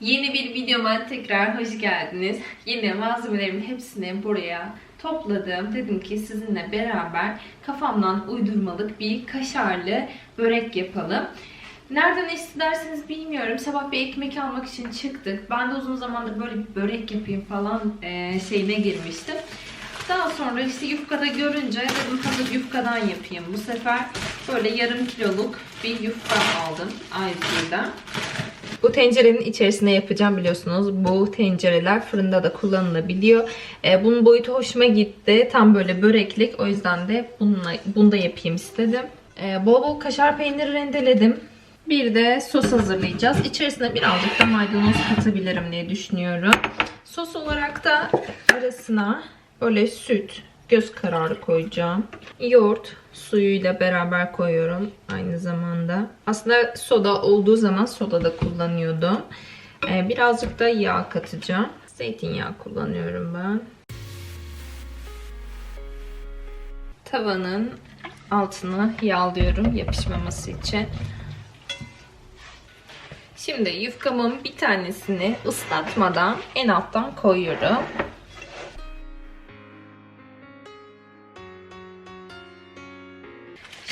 Yeni bir videoma tekrar hoş geldiniz. Yine malzemelerimin hepsini buraya topladım. Dedim ki sizinle beraber kafamdan uydurmalık bir kaşarlı börek yapalım. Nereden isterseniz bilmiyorum. Sabah bir ekmek almak için çıktık. Ben de uzun zamandır böyle bir börek yapayım falan eee, şeyine girmiştim. Daha sonra işte yufkada görünce dedim hazır yufkadan yapayım. Bu sefer böyle yarım kiloluk bir yufka aldım A101'den. Bu tencerenin içerisine yapacağım biliyorsunuz. Bu tencereler fırında da kullanılabiliyor. Ee, bunun boyutu hoşuma gitti. Tam böyle böreklik. O yüzden de bununla, bunu da yapayım istedim. Ee, bol bol kaşar peyniri rendeledim. Bir de sos hazırlayacağız. İçerisine birazcık da maydanoz katabilirim diye düşünüyorum. Sos olarak da arasına böyle süt, göz kararı koyacağım. Yoğurt suyuyla beraber koyuyorum aynı zamanda. Aslında soda olduğu zaman soda da kullanıyordum. Ee, birazcık da yağ katacağım. Zeytinyağı kullanıyorum ben. Tavanın altını yağlıyorum yapışmaması için. Şimdi yufkamın bir tanesini ıslatmadan en alttan koyuyorum.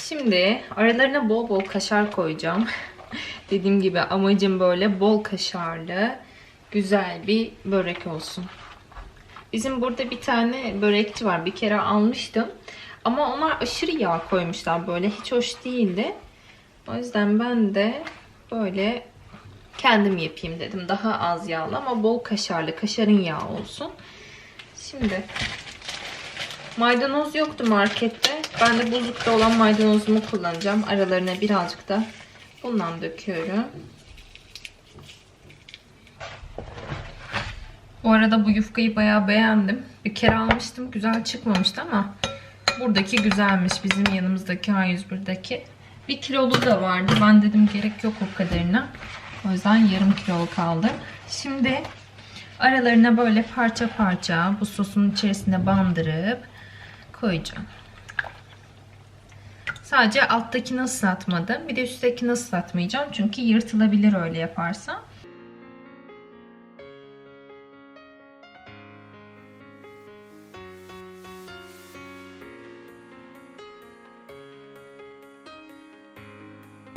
Şimdi aralarına bol bol kaşar koyacağım. Dediğim gibi amacım böyle bol kaşarlı güzel bir börek olsun. Bizim burada bir tane börekçi var. Bir kere almıştım. Ama onlar aşırı yağ koymuşlar böyle. Hiç hoş değildi. O yüzden ben de böyle kendim yapayım dedim. Daha az yağlı ama bol kaşarlı. Kaşarın yağı olsun. Şimdi Maydanoz yoktu markette. Ben de buzlukta olan maydanozumu kullanacağım. Aralarına birazcık da bundan döküyorum. Bu arada bu yufkayı bayağı beğendim. Bir kere almıştım. Güzel çıkmamıştı ama buradaki güzelmiş. Bizim yanımızdaki A101'deki. Bir kilolu da vardı. Ben dedim gerek yok o kadarına. O yüzden yarım kiloluk aldım. Şimdi aralarına böyle parça parça bu sosun içerisine bandırıp koyacağım. Sadece alttakini ıslatmadım. Bir de üsttekini ıslatmayacağım. Çünkü yırtılabilir öyle yaparsam.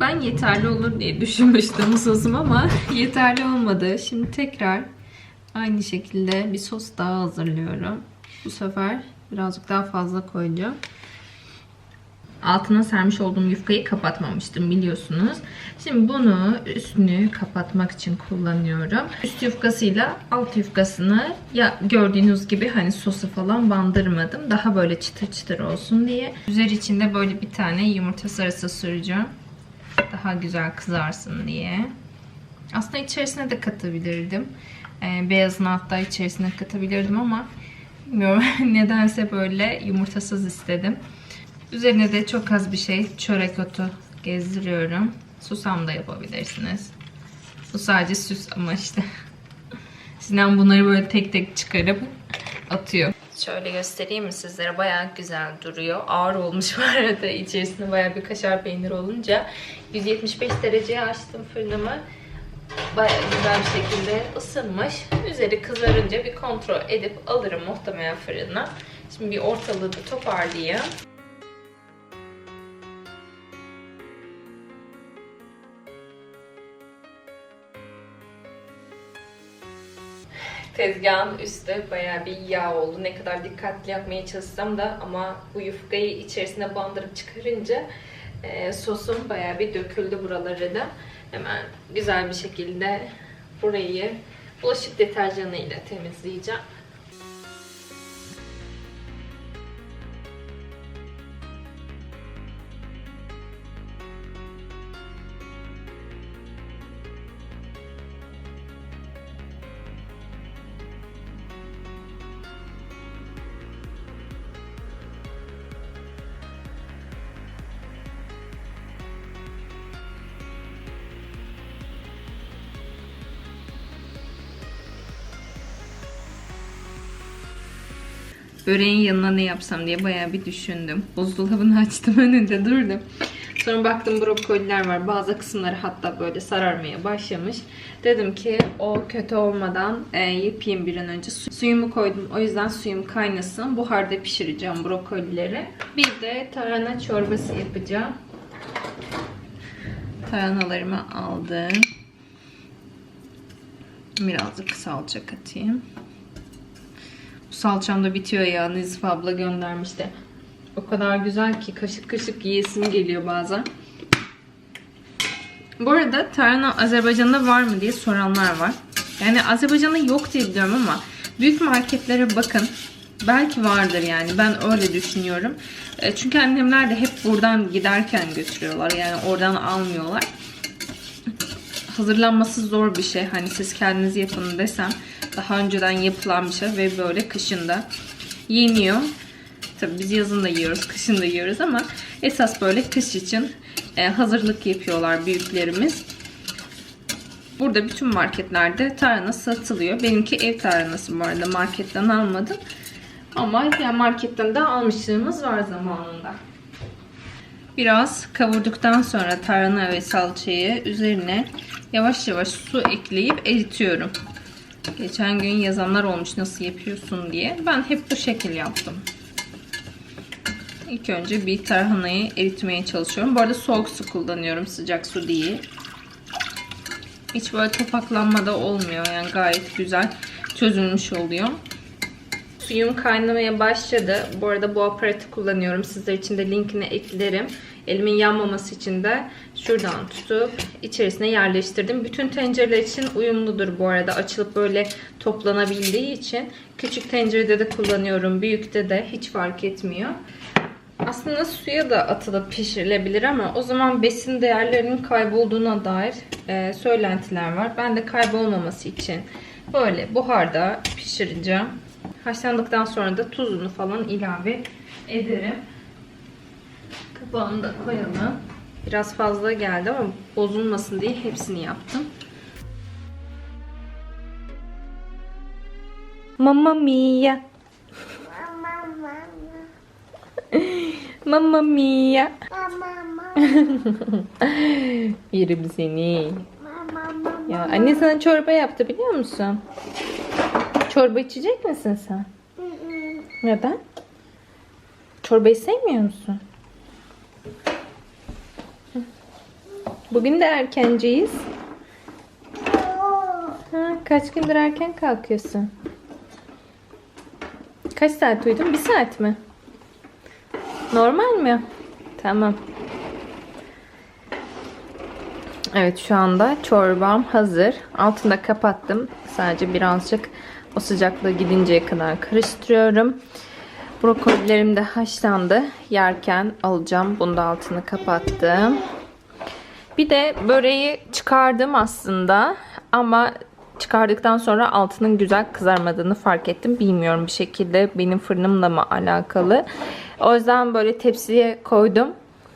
Ben yeterli olur diye düşünmüştüm sosum ama yeterli olmadı. Şimdi tekrar aynı şekilde bir sos daha hazırlıyorum. Bu sefer birazcık daha fazla koyacağım. Altına sermiş olduğum yufkayı kapatmamıştım biliyorsunuz. Şimdi bunu üstünü kapatmak için kullanıyorum. Üst yufkasıyla alt yufkasını ya gördüğünüz gibi hani sosu falan bandırmadım. Daha böyle çıtır çıtır olsun diye. Üzeri içinde böyle bir tane yumurta sarısı süreceğim. Daha güzel kızarsın diye. Aslında içerisine de katabilirdim. Ee, beyazını hatta içerisine katabilirdim ama bilmiyorum nedense böyle yumurtasız istedim. Üzerine de çok az bir şey çörek otu gezdiriyorum. Susam da yapabilirsiniz. Bu sadece süs ama işte. Sinan bunları böyle tek tek çıkarıp atıyor. Şöyle göstereyim mi sizlere? Bayağı güzel duruyor. Ağır olmuş bu arada. İçerisinde bayağı bir kaşar peynir olunca. 175 dereceye açtım fırınımı. Bayağı güzel bir şekilde ısınmış. Üzeri kızarınca bir kontrol edip alırım muhtemelen fırına. Şimdi bir ortalığı da toparlayayım. Tezgahın üstü bayağı bir yağ oldu. Ne kadar dikkatli yapmaya çalışsam da ama bu yufkayı içerisine bandırıp çıkarınca e, sosum bayağı bir döküldü buraları da. Hemen güzel bir şekilde burayı bulaşık deterjanı ile temizleyeceğim. Böreğin yanına ne yapsam diye bayağı bir düşündüm. Buzdolabını açtım önünde durdum. Sonra baktım brokoliler var. Bazı kısımları hatta böyle sararmaya başlamış. Dedim ki o kötü olmadan e, yapayım bir an önce. Su- Suyumu koydum. O yüzden suyum kaynasın. Buharda pişireceğim brokolileri. Bir de tarhana çorbası yapacağım. Tarhanalarımı aldım. Birazcık salça katayım. Salçam da bitiyor ya. Nezif abla göndermişti. O kadar güzel ki kaşık kaşık yiyesim geliyor bazen. Bu arada tarhana Azerbaycan'da var mı diye soranlar var. Yani Azerbaycan'da yok diye biliyorum ama büyük marketlere bakın. Belki vardır yani. Ben öyle düşünüyorum. E, Çünkü annemler de hep buradan giderken götürüyorlar. Yani oradan almıyorlar. Hazırlanması zor bir şey. Hani siz kendiniz yapın desem daha önceden yapılan bir şey ve böyle kışında yeniyor. Tabii biz yazın da yiyoruz, kışın da yiyoruz ama esas böyle kış için e, hazırlık yapıyorlar büyüklerimiz. Burada bütün marketlerde tarhana satılıyor. Benimki ev tarhanası bu arada marketten almadım. Ama yani marketten de almışlığımız var zamanında. Biraz kavurduktan sonra tarhana ve salçayı üzerine yavaş yavaş su ekleyip eritiyorum. Geçen gün yazanlar olmuş nasıl yapıyorsun diye. Ben hep bu şekil yaptım. İlk önce bir tarhanayı eritmeye çalışıyorum. Bu arada soğuk su kullanıyorum. Sıcak su değil. Hiç böyle topaklanma da olmuyor. Yani gayet güzel çözülmüş oluyor. Suyum kaynamaya başladı. Bu arada bu aparatı kullanıyorum. Sizler için de linkini eklerim. Elimin yanmaması için de şuradan tutup içerisine yerleştirdim. Bütün tencereler için uyumludur bu arada. Açılıp böyle toplanabildiği için. Küçük tencerede de kullanıyorum. Büyükte de hiç fark etmiyor. Aslında suya da atılıp pişirilebilir ama o zaman besin değerlerinin kaybolduğuna dair e, söylentiler var. Ben de kaybolmaması için böyle buharda pişireceğim. Haşlandıktan sonra da tuzunu falan ilave ederim. Kapağını da koyalım. Biraz fazla geldi ama bozulmasın diye hepsini yaptım. Mamma mia. Mamma mia. Yerim seni. Ya anne sana çorba yaptı biliyor musun? Çorba içecek misin sen? Neden? Çorbayı sevmiyor musun? Bugün de erkenciyiz. Ha, kaç gündür erken kalkıyorsun? Kaç saat uyudun? Bir saat mi? Normal mi? Tamam. Evet şu anda çorbam hazır. Altını da kapattım. Sadece birazcık o sıcaklığı gidinceye kadar karıştırıyorum. Brokolilerim de haşlandı. Yerken alacağım. Bunu da altını kapattım. Bir de böreği çıkardım aslında. Ama çıkardıktan sonra altının güzel kızarmadığını fark ettim. Bilmiyorum bir şekilde benim fırınımla mı alakalı. O yüzden böyle tepsiye koydum.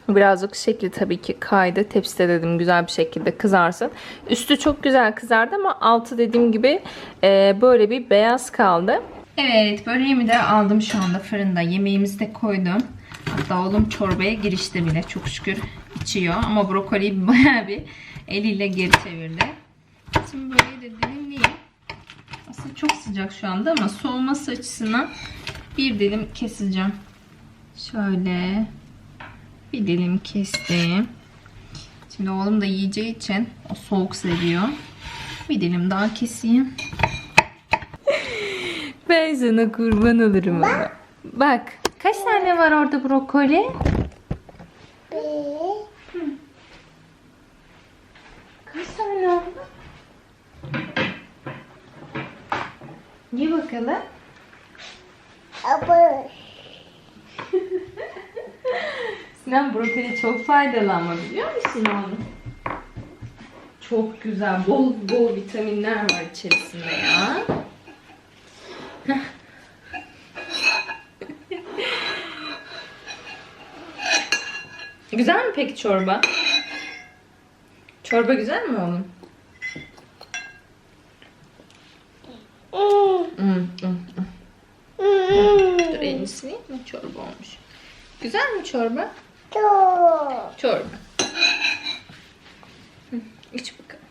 Birazcık şekli tabii ki kaydı. Tepside dedim güzel bir şekilde kızarsın. Üstü çok güzel kızardı ama altı dediğim gibi e, böyle bir beyaz kaldı. Evet böreğimi de aldım şu anda fırında. Yemeğimizi de koydum. Hatta oğlum çorbaya girişte bile çok şükür içiyor. Ama brokoliyi bayağı bir eliyle geri çevirdi. Şimdi böreği de dilimleyeyim. Aslında çok sıcak şu anda ama soğuması açısından bir dilim keseceğim. Şöyle bir dilim kestim. Şimdi oğlum da yiyeceği için o soğuk seviyor. Bir dilim daha keseyim. Ben sana kurban olurum ama. Bak kaç tane var orada brokoli? Kaç tane oldu? Ye bakalım. Sinan brokoli çok faydalı ama biliyor musun onu? Çok güzel. Bol bol vitaminler var içerisinde ya. güzel mi peki çorba? Çorba güzel mi oğlum? Hmm, hmm, hmm. Dur elini sileyim mi? Çorba olmuş. Güzel mi çorba? Çorba. Hı, İç bakalım.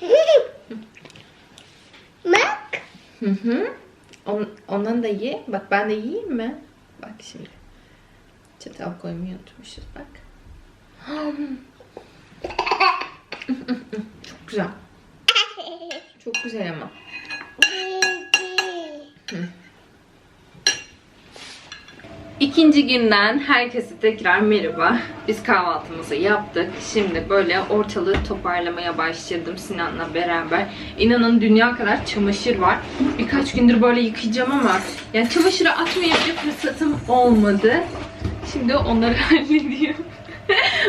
Bak. Hı hı. On, ondan da ye. Bak ben de yiyeyim mi? Bak şimdi. Çatal koymayı unutmuşuz bak. Çok güzel. Çok güzel ama. İkinci günden herkese tekrar merhaba. Biz kahvaltımızı yaptık. Şimdi böyle ortalığı toparlamaya başladım Sinan'la beraber. İnanın dünya kadar çamaşır var. Birkaç gündür böyle yıkayacağım ama yani çamaşırı atmaya bir fırsatım olmadı. Şimdi onları hallediyorum.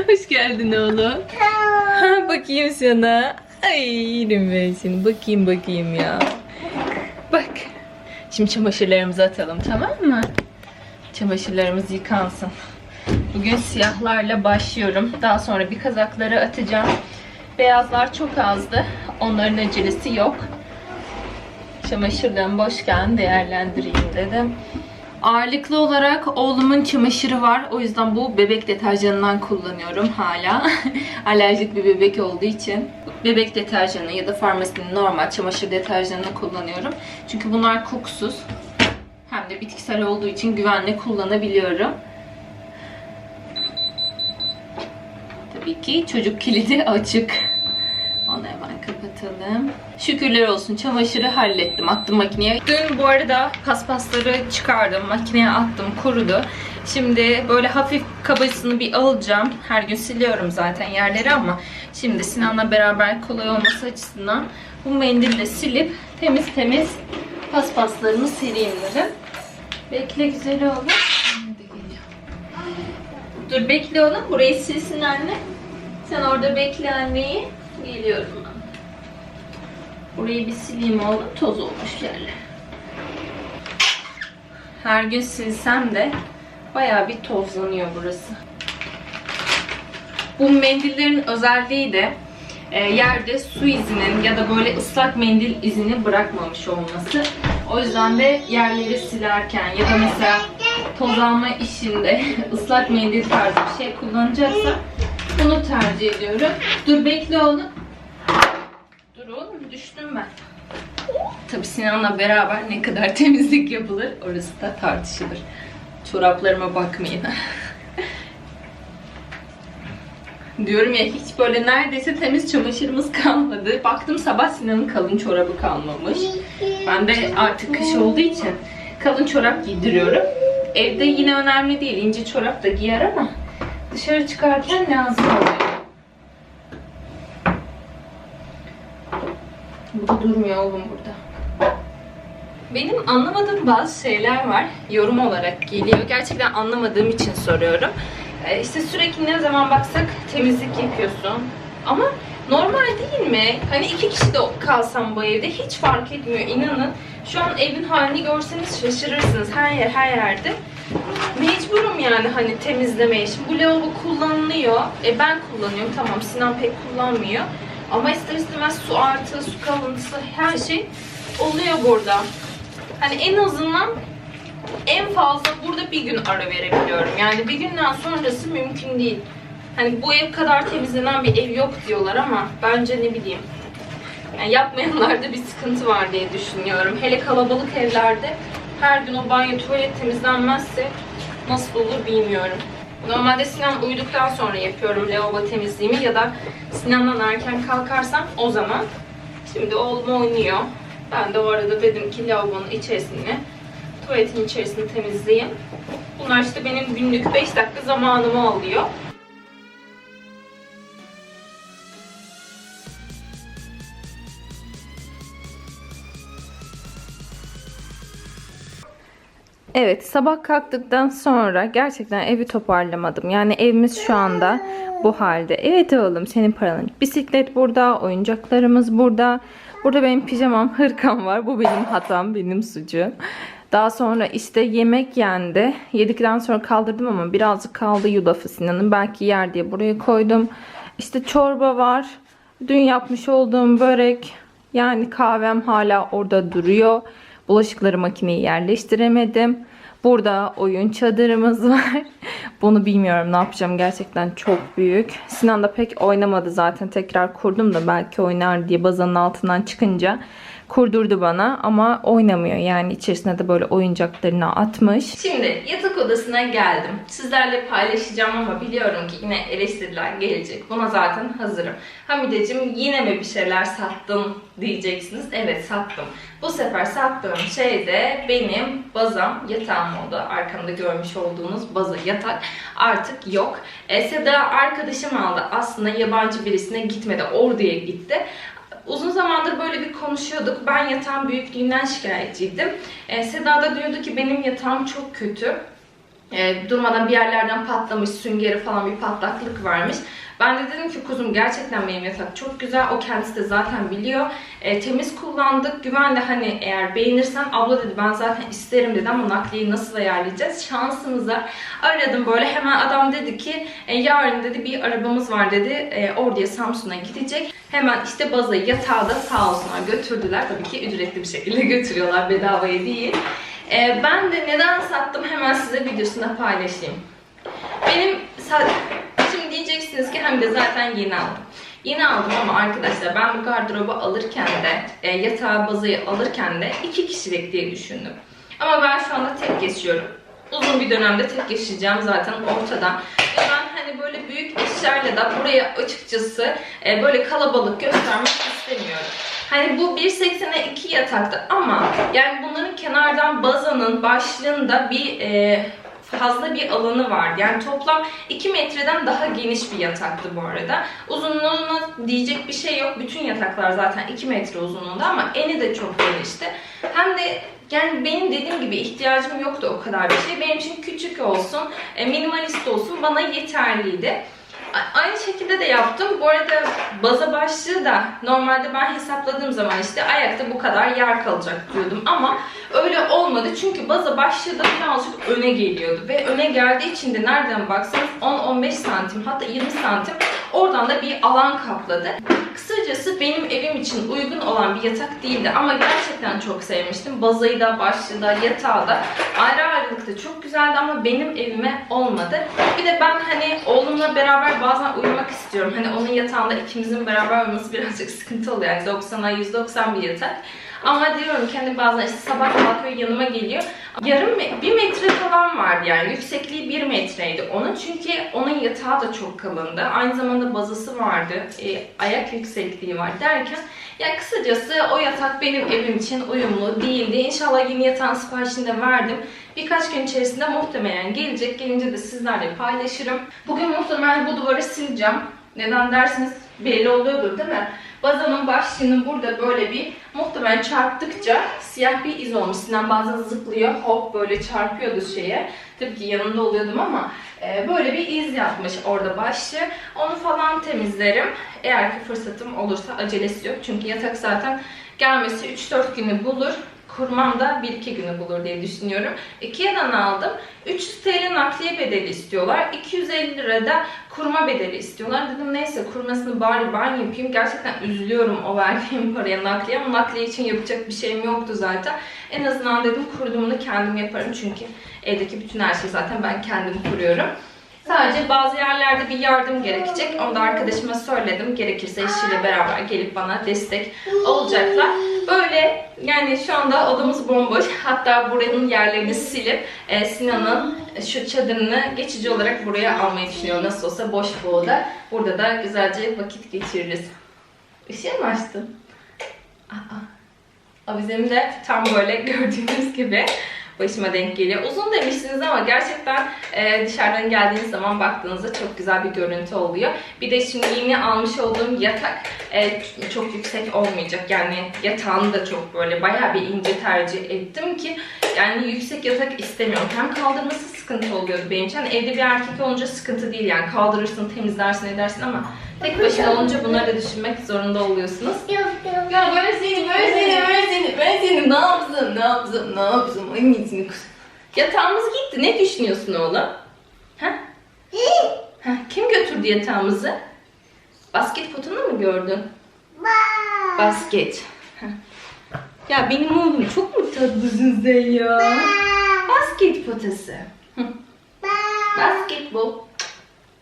Hoş geldin oğlum. Ha, bakayım sana. Ay yerim ben seni. Bakayım bakayım ya. Bak. Şimdi çamaşırlarımızı atalım tamam mı? Çamaşırlarımız yıkansın. Bugün siyahlarla başlıyorum. Daha sonra bir kazakları atacağım. Beyazlar çok azdı. Onların acelesi yok. Çamaşırlarım boşken değerlendireyim dedim. Ağırlıklı olarak oğlumun çamaşırı var. O yüzden bu bebek deterjanından kullanıyorum hala. Alerjik bir bebek olduğu için. Bebek deterjanı ya da farmasinin normal çamaşır deterjanını kullanıyorum. Çünkü bunlar kokusuz. De bitkisel olduğu için güvenle kullanabiliyorum. Tabii ki çocuk kilidi açık. Onu hemen kapatalım. Şükürler olsun çamaşırı hallettim. Attım makineye. Dün bu arada paspasları çıkardım. Makineye attım. Kurudu. Şimdi böyle hafif kabasını bir alacağım. Her gün siliyorum zaten yerleri ama şimdi Sinan'la beraber kolay olması açısından bu mendille silip temiz temiz paspaslarımı sereyim dedim. Bekle güzel oğlum. Dur bekle oğlum. Burayı silsin anne. Sen orada bekle anneyi. Geliyorum ben. Burayı bir sileyim oğlum. Toz olmuş yerler. Her gün silsem de bayağı bir tozlanıyor burası. Bu mendillerin özelliği de e, yerde su izinin ya da böyle ıslak mendil izini bırakmamış olması. O yüzden de yerleri silerken ya da mesela toz alma işinde ıslak mendil tarzı bir şey kullanacaksa bunu tercih ediyorum. Dur bekle oğlum. Dur oğlum düştüm ben. Tabii Sinan'la beraber ne kadar temizlik yapılır orası da tartışılır. Çoraplarıma bakmayın. Diyorum ya hiç böyle neredeyse temiz çamaşırımız kalmadı. Baktım sabah Sinan'ın kalın çorabı kalmamış. Ben de artık kış olduğu için kalın çorap giydiriyorum. Evde yine önemli değil. ince çorap da giyer ama dışarı çıkarken lazım oluyor. Bu da durmuyor oğlum burada. Benim anlamadığım bazı şeyler var. Yorum olarak geliyor. Gerçekten anlamadığım için soruyorum. Ee, işte sürekli ne zaman baksak temizlik yapıyorsun. Ama normal değil mi? Hani iki kişi de kalsam bu evde hiç fark etmiyor inanın. Şu an evin halini görseniz şaşırırsınız. Her yer her yerde. Mecburum yani hani temizlemeye. Şimdi bu lavabo kullanılıyor. E ben kullanıyorum tamam Sinan pek kullanmıyor. Ama ister istemez su artı, su kalıntısı her şey oluyor burada. Hani en azından en fazla burada bir gün ara verebiliyorum. Yani bir günden sonrası mümkün değil. Hani bu ev kadar temizlenen bir ev yok diyorlar ama bence ne bileyim. Yani yapmayanlarda bir sıkıntı var diye düşünüyorum. Hele kalabalık evlerde her gün o banyo tuvalet temizlenmezse nasıl olur bilmiyorum. Normalde Sinan uyuduktan sonra yapıyorum lavabo temizliğimi ya da Sinan'dan erken kalkarsam o zaman. Şimdi oğlum oynuyor. Ben de o arada dedim ki lavabonun içerisini, tuvaletin içerisini temizleyeyim. Bunlar işte benim günlük 5 dakika zamanımı alıyor. Evet, sabah kalktıktan sonra gerçekten evi toparlamadım. Yani evimiz şu anda bu halde. Evet oğlum, senin paranın. Bisiklet burada, oyuncaklarımız burada. Burada benim pijamam, hırkam var. Bu benim hatam, benim suçum. Daha sonra işte yemek yendi. Yedikten sonra kaldırdım ama birazcık kaldı yulafı Sinan'ın. Belki yer diye buraya koydum. İşte çorba var. Dün yapmış olduğum börek. Yani kahvem hala orada duruyor. Bulaşıkları makineye yerleştiremedim. Burada oyun çadırımız var. Bunu bilmiyorum ne yapacağım. Gerçekten çok büyük. Sinan da pek oynamadı zaten. Tekrar kurdum da belki oynar diye bazanın altından çıkınca kurdurdu bana ama oynamıyor. Yani içerisine de böyle oyuncaklarını atmış. Şimdi yatak odasına geldim. Sizlerle paylaşacağım ama biliyorum ki yine eleştiriler gelecek. Buna zaten hazırım. Hamideciğim yine mi bir şeyler sattın diyeceksiniz. Evet sattım. Bu sefer sattığım şey de benim bazam yatağım oldu. Arkamda görmüş olduğunuz baza yatak artık yok. E, Seda arkadaşım aldı. Aslında yabancı birisine gitmedi. Ordu'ya gitti. Uzun zamandır böyle bir konuşuyorduk. Ben yatağın büyüklüğünden şikayetçiydim. E, Seda da diyordu ki benim yatağım çok kötü. E, durmadan bir yerlerden patlamış, süngeri falan bir patlaklık varmış. Ben de dedim ki kuzum gerçekten benim yatak çok güzel. O kendisi de zaten biliyor. E, temiz kullandık. Güvenle hani eğer beğenirsen abla dedi ben zaten isterim dedi ama nakliyeyi nasıl ayarlayacağız? Şansımıza aradım böyle hemen adam dedi ki e, yarın dedi bir arabamız var dedi. E, oraya Samsun'a gidecek. Hemen işte baza yatağı da sağ olsunlar götürdüler. Tabii ki ücretli bir şekilde götürüyorlar bedavaya değil. E, ben de neden sattım hemen size videosunda paylaşayım. Benim şimdi diyeceksiniz ki hem de zaten yeni aldım. Yeni aldım ama arkadaşlar ben bu gardırobu alırken de e, yatağı bazayı alırken de iki kişilik diye düşündüm. Ama ben şu anda tek yaşıyorum. Uzun bir dönemde tek yaşayacağım zaten ortada. Ve ben hani böyle büyük eşyayla da buraya açıkçası e, böyle kalabalık göstermek istemiyorum. Hani bu 1.80'e 2 yataktı ama yani bunların kenardan bazanın başlığında bir e, fazla bir alanı vardı. Yani toplam 2 metreden daha geniş bir yataktı bu arada. Uzunluğuna diyecek bir şey yok. Bütün yataklar zaten 2 metre uzunluğunda ama eni de çok genişti. Hem de yani benim dediğim gibi ihtiyacım yoktu o kadar bir şey. Benim için küçük olsun, e, minimalist olsun bana yeterliydi. Aynı şekilde de yaptım. Bu arada baza başlığı da normalde ben hesapladığım zaman işte ayakta bu kadar yer kalacak diyordum ama öyle olmadı. Çünkü baza başlığı da birazcık öne geliyordu ve öne geldiği için de nereden baksanız 10-15 santim hatta 20 santim oradan da bir alan kapladı. Kısacası benim evim için uygun olan bir yatak değildi ama gerçekten çok sevmiştim. Bazayı da, başlığı da, yatağı da ayrı ayrılıkta çok güzeldi ama benim evime olmadı. Bir de ben hani oğlumla beraber bazen uyumak istiyorum. Hani onun yatağında ikimizin beraber uyuması birazcık sıkıntı oluyor. Yani 90'a 190 bir yatak. Ama diyorum ki hani bazen işte sabah kalkıyor yanıma geliyor. Yarım bir metre falan vardı yani. Yüksekliği bir metreydi onun. Çünkü onun yatağı da çok kalındı. Aynı zamanda bazası vardı. e, ayak yüksekliği var derken ya kısacası o yatak benim evim için uyumlu değildi. İnşallah yeni yatağın siparişini de verdim. Birkaç gün içerisinde muhtemelen gelecek. Gelince de sizlerle paylaşırım. Bugün muhtemelen bu duvarı sileceğim. Neden derseniz belli oluyordur değil mi? Bazanın başlığının burada böyle bir muhtemelen çarptıkça siyah bir iz olmuş. Sinan bazen zıplıyor hop böyle çarpıyordu şeye. Tabii ki yanında oluyordum ama e, böyle bir iz yapmış orada başlığı. Onu falan temizlerim. Eğer ki fırsatım olursa acelesi yok. Çünkü yatak zaten gelmesi 3-4 günü bulur. Kurmam da 1-2 günü bulur diye düşünüyorum. Ikea'dan aldım. 300 TL nakliye bedeli istiyorlar. 250 lira da kurma bedeli istiyorlar. Dedim neyse kurmasını bari ben yapayım. Gerçekten üzülüyorum o verdiğim paraya nakliye ama nakliye için yapacak bir şeyim yoktu zaten. En azından dedim kurulumunu kendim yaparım çünkü evdeki bütün her şeyi zaten ben kendim kuruyorum. Sadece bazı yerlerde bir yardım gerekecek. Onu da arkadaşıma söyledim. Gerekirse eşiyle beraber gelip bana destek olacaklar. Böyle yani şu anda odamız bomboş. Hatta buranın yerlerini silip e, Sinan'ın şu çadırını geçici olarak buraya almayı düşünüyorum. Nasıl olsa boş bu oda. Burada da güzelce vakit geçiririz. Işığı mı açtın? Aa. Avizem de tam böyle gördüğünüz gibi başıma denk geliyor. Uzun demiştiniz ama gerçekten e, dışarıdan geldiğiniz zaman baktığınızda çok güzel bir görüntü oluyor. Bir de şimdi yeni almış olduğum yatak e, çok yüksek olmayacak. Yani yatağını da çok böyle bayağı bir ince tercih ettim ki yani yüksek yatak istemiyorum. Hem kaldırması sıkıntı oluyordu benim için. Hani evde bir erkek olunca sıkıntı değil yani kaldırırsın, temizlersin, edersin ama tek başına olunca bunları da düşünmek zorunda oluyorsunuz. Ya böyle seni, böyle seni, böyle seni, böyle seni ne yapsın, ne yapsın, ne yapsın, hangisini kız. Yatağımız gitti, ne düşünüyorsun oğlum? Ha? ha? Kim götürdü yatağımızı? Basket potunu mu gördün? Basket. Ya benim oğlum çok mu tatlısın sen ya? Basket potası. Basketbol.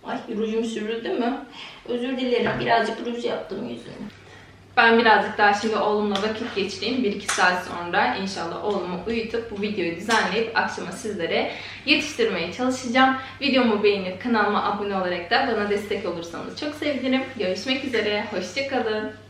Ay rujum sürüldü mü? Özür dilerim. Birazcık ruj yaptım yüzüme. Ben birazcık daha şimdi oğlumla vakit geçireyim. 1-2 saat sonra inşallah oğlumu uyutup bu videoyu düzenleyip akşama sizlere yetiştirmeye çalışacağım. Videomu beğenip kanalıma abone olarak da bana destek olursanız çok sevinirim. Görüşmek üzere. Hoşçakalın.